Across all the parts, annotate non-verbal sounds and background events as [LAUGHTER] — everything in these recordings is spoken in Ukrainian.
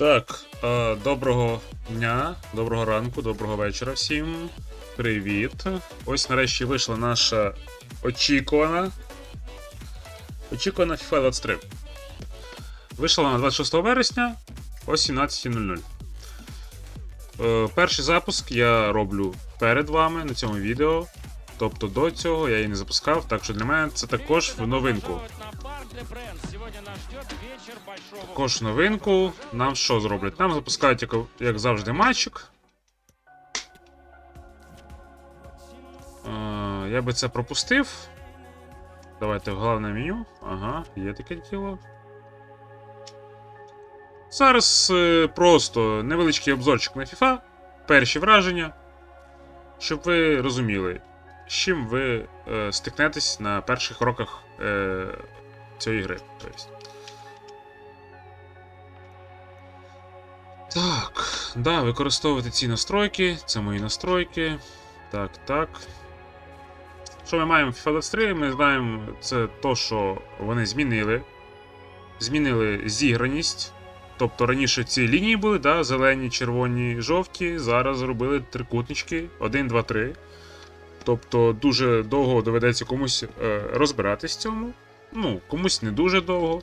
Так, е, доброго дня, доброго ранку, доброго вечора всім. Привіт. Ось нарешті вийшла наша очікувана. Очікувана FIFA 23. Вийшла вона 26 вересня о 17.00. Е, перший запуск я роблю перед вами на цьому відео. Тобто до цього я її не запускав, так що для мене це також в новинку. Також новинку. Нам що зроблять? Нам запускають, як, як завжди, матчик. Е, я би це пропустив. Давайте в головне меню. Ага, є таке діло. Зараз е, просто невеличкий обзорчик на FIFA. Перші враження. Щоб ви розуміли, з чим ви е, стикнетесь на перших роках е, цієї гри. Так, да, використовувати ці настройки. Це мої настройки. Так, так. Що ми маємо в 23? Ми знаємо, це то, що вони змінили. Змінили зіграність. Тобто раніше ці лінії були, да, зелені, червоні, жовті. Зараз зробили трикутнички 1, 2, 3. Тобто дуже довго доведеться комусь е, розбиратись в цьому. Ну, комусь не дуже довго.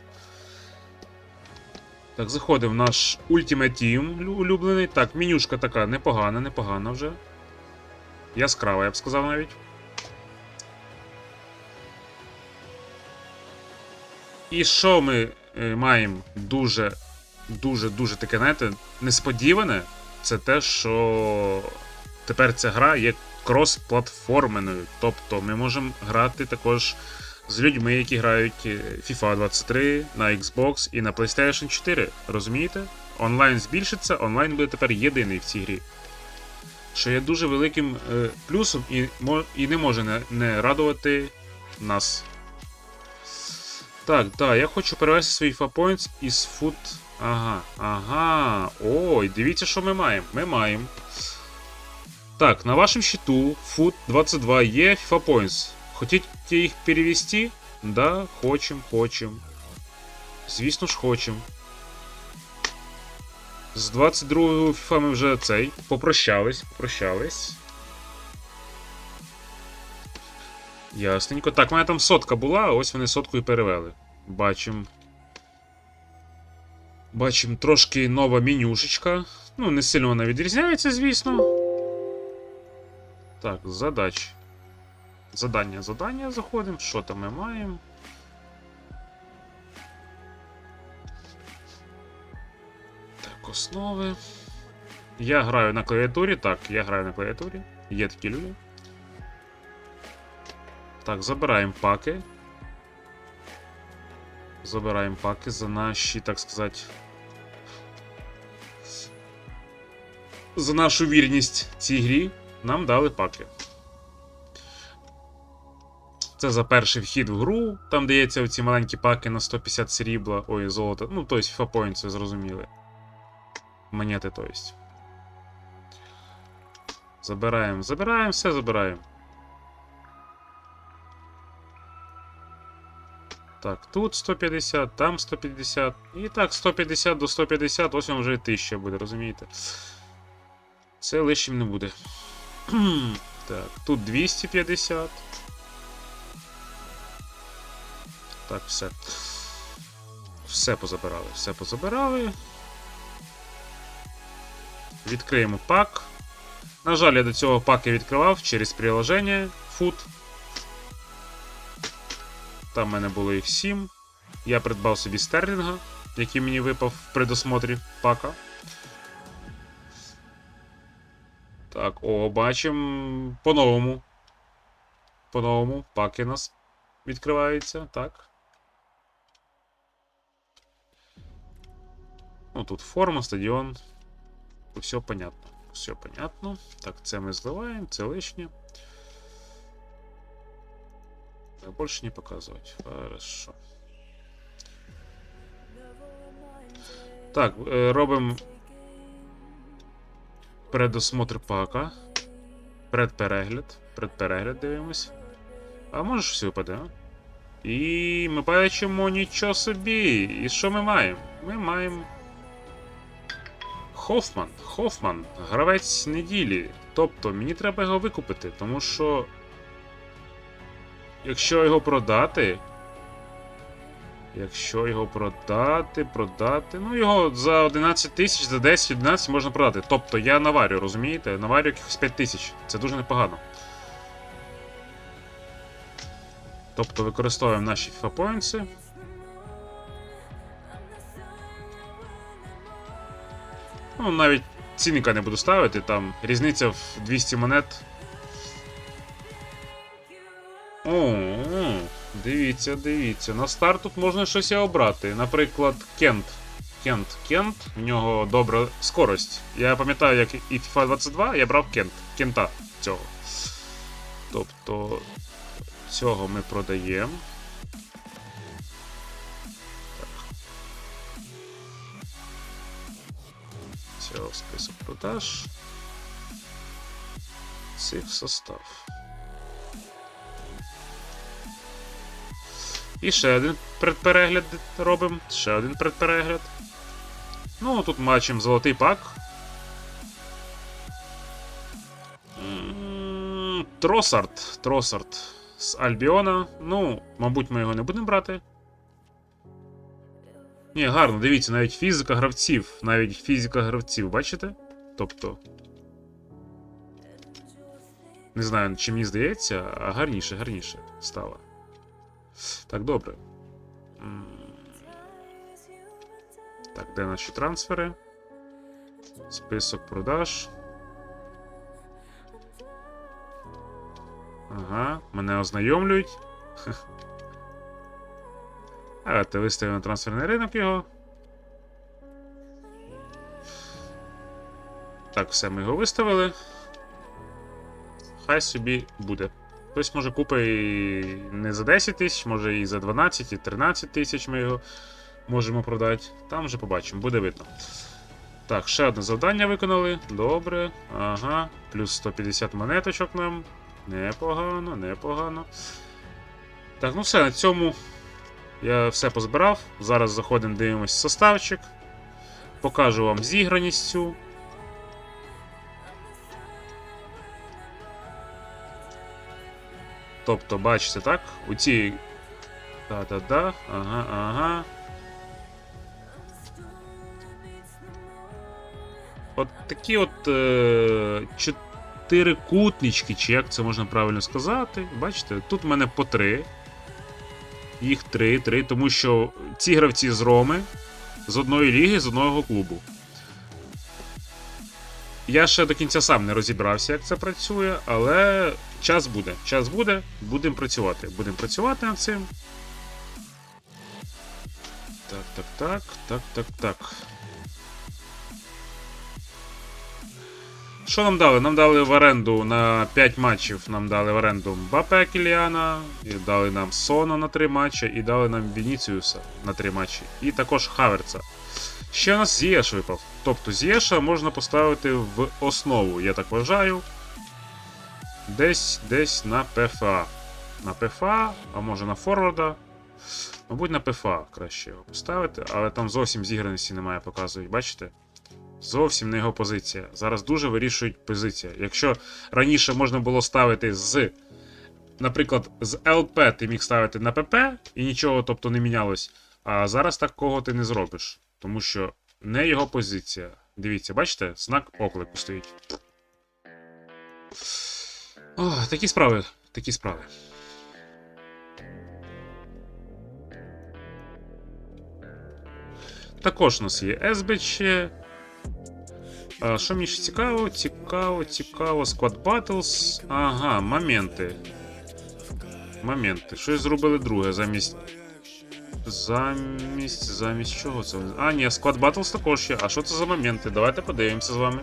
Так, заходимо в наш Ultimate Team улюблений. Так, менюшка така непогана, непогана вже. Яскрава, я б сказав навіть. І що ми е, маємо дуже, дуже, дуже таке, знаєте, несподіване, це те, що тепер ця гра є крос-платформеною. Тобто ми можемо грати також з людьми, які грають е, FIFA 23 на Xbox і на PlayStation 4. Розумієте? Онлайн збільшиться, онлайн буде тепер єдиний в цій грі. Що є дуже великим е, плюсом і, і не може не, не радувати нас. Так, так, я хочу перевести свій FIFA Points із Foot. Ага, ага. Ой, дивіться, що ми маємо. Ми маємо. Так, на вашем счету Foot 22 є FIFA Points. Хотите їх перевести? Да, хочем, хочем. Звісно ж, хочем. З 22-го FIFA ми вже цей. Попрощались, попрощались. Ясненько. Так, у мене там сотка була, ось вони сотку і перевели. Бачим. Бачим трошки нова менюшечка. Ну, не сильно вона відрізняється, звісно. Так, задач. Задання, задання заходимо. Що там ми маємо? Так, основи. Я граю на клавіатурі. Так, я граю на клавіатурі. Є такі люди. Так, забираємо паки. Забираємо паки за наші, так сказати. За нашу вірність цій грі нам дали паки. Це за перший вхід в гру. Там дається оці маленькі паки на 150 срібла. Ой, золота. Ну, тобто FIFA Points, ви зрозуміли. Монети, тобто. Забираємо, забираємо, все забираємо. Так, тут 150, там 150. І так, 150 до 150, ось вам вже 1000 буде, розумієте? Це лишнім не буде. [CLEARS THROAT] так, тут 250. Так, все. Все позабирали, все позабирали. Відкриємо пак. На жаль, я до цього паки відкривав через приложення Food. Там в мене було їх 7. Я придбав собі стерлінга, який мені випав при досмотрі пака. Так, о, бачимо по-новому. По-новому паки у нас відкриваються, так. Ну, тут форма, стадіон. Все понятно. Все понятно. Так, це ми зливаємо, це лишнє. Больше не показывать. Хорошо. Так, е, робимо предосмотр пака. Предперегляд. Предперегляд дивимось. А може щось випаде, а? І ми бачимо нічого собі. І що ми маємо? Ми маємо Хофман. Хофман, гравець неділі. Тобто мені треба його викупити, тому що. Якщо його продати. Якщо його продати, продати. Ну, його за 11 тисяч, за 10-11 можна продати. Тобто я наварю, розумієте? Наварю якихось 5 тисяч. Це дуже непогано. Тобто використовуємо наші FIFA points. Ну, навіть цінника не буду ставити, там різниця в 200 монет. О, дивіться, дивіться. На старт тут можна щось і обрати. Наприклад, Кент. Кент, Кент, в нього добра скорость. Я пам'ятаю, як і FIFA 22 я брав Кент. Кента цього. Тобто цього ми продаємо. Цього список продаж. Цих в состав. І ще один предперегляд робимо. Ще один предперегляд. Ну, тут бачимо золотий пак. Тросард. Тросард з Альбіона. Ну, мабуть, ми його не будемо брати. Ні, гарно, дивіться, навіть фізика гравців. Навіть фізика гравців, бачите? Тобто. Не знаю, чи мені здається, а гарніше, гарніше стало. Так, добре. Так, де наші трансфери? Список продаж. Ага, мене ознайомлюють. [LAUGHS] Виставимо на трансферний ринок його. Так, все, ми його виставили. Хай собі буде. Хтось може купить не за 10 тисяч, може і за 12, і 13 тисяч ми його можемо продати. Там вже побачимо, буде видно. Так, ще одне завдання виконали. Добре. Ага. Плюс 150 монеточок нам. Непогано, непогано. Так, ну все, на цьому я все позбирав. Зараз заходимо, дивимось составчик. Покажу вам зіграність цю. Тобто, бачите, так? У цій. Та-та-та. Ага, ага. От такі от е, чотирикутнички, чи як це можна правильно сказати. Бачите, тут в мене по три. Їх три, три, тому що ці гравці з Роми з одної ліги, з одного клубу. Я ще до кінця сам не розібрався, як це працює, але час буде. Час буде, будемо працювати. Будемо працювати над цим. Так, так, так, так, так, так. Що нам дали? Нам дали в оренду на 5 матчів. Нам дали в оренду Мбапе Кіліана, і дали нам Сона на 3 матчі, і дали нам Вініціуса на 3 матчі. І також Хаверца. Ще у нас Зієш випав. Тобто Зієша можна поставити в основу, я так вважаю. Десь десь на ПФА. На ПФА, а може на Форварда. Мабуть, на ПФА краще його поставити, але там зовсім зіграності немає, показують, бачите? Зовсім не його позиція. Зараз дуже вирішують позиція. Якщо раніше можна було ставити з. Наприклад, з ЛП ти міг ставити на ПП і нічого тобто не мінялось. А зараз такого ти не зробиш. Тому що не його позиція. Дивіться, бачите, знак оклику стоїть. О, такі справи. Такі справи. Також у нас є СБЧ. А, Що мені ще цікаво? Цікаво, цікаво. Squad Battles. Ага, моменти. Моменти. Щось зробили друге замість. Замість. Замість чого це? А, ні, Squad Battles також є. А що це за моменти? Давайте подивимося з вами.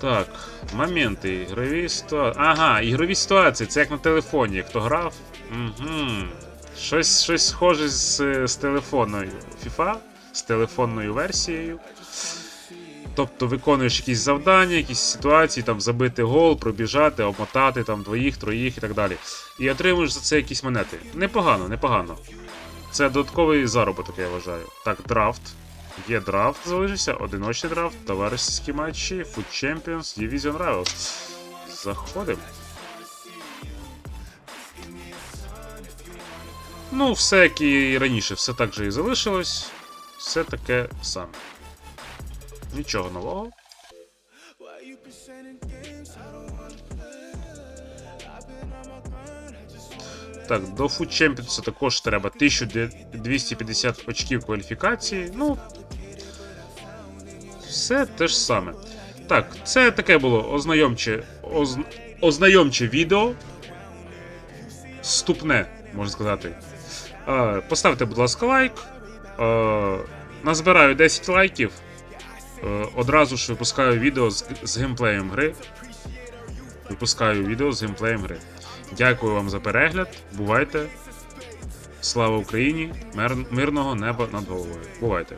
Так, моменти, ігрові ситуації. Ага, ігрові ситуації, це як на телефоні, хто грав. Угу. Щось щось схоже з, з телефонною FIFA, з телефонною версією. Тобто виконуєш якісь завдання, якісь ситуації, там забити гол, пробіжати, обмотати там двоїх, троїх і так далі. І отримуєш за це якісь монети. Непогано, непогано. Це додатковий заробіток, я вважаю. Так, драфт. Є драфт, залишився, одиночний драфт, товариські матчі, Food Champions, Division Rivals. Заходимо. Ну, все як і раніше, все так же і залишилось. Все таке саме. Нічого нового. Так, до Food Champions також треба 1250 очків кваліфікації. Ну. Все те ж саме. Так, це таке було ознайомче, оз, ознайомче відео. Ступне, можна сказати. Е, поставте, будь ласка, лайк. Е, назбираю 10 лайків. Е, одразу ж випускаю відео з, з геймплеєм гри. Випускаю відео з геймплеєм гри. Дякую вам за перегляд. Бувайте. Слава Україні! Мир, мирного неба над головою. Бувайте!